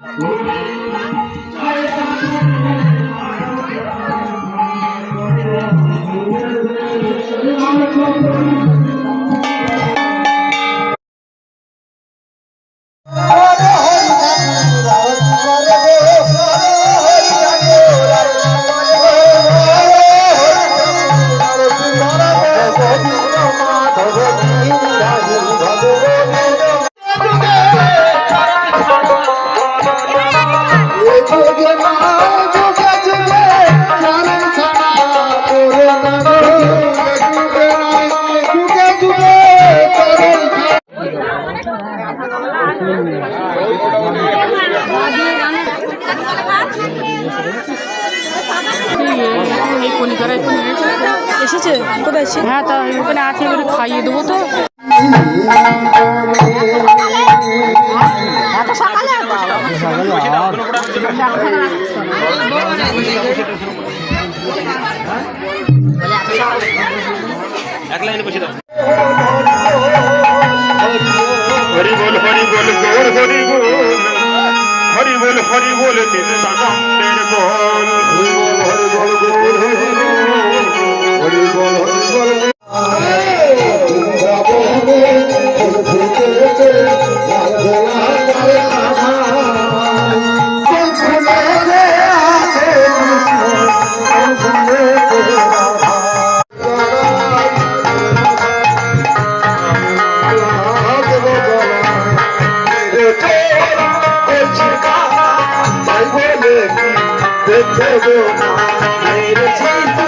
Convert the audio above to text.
Thank you. এসেছে? কোথায় হ্যাঁ তা ওখানে আছে এবারে খাইয়ে দেবো তো। হরি বল হরি বল গোর হরি বল হরি বল হরি বল তেরে বল হরি বল ভেবো না মেরেছি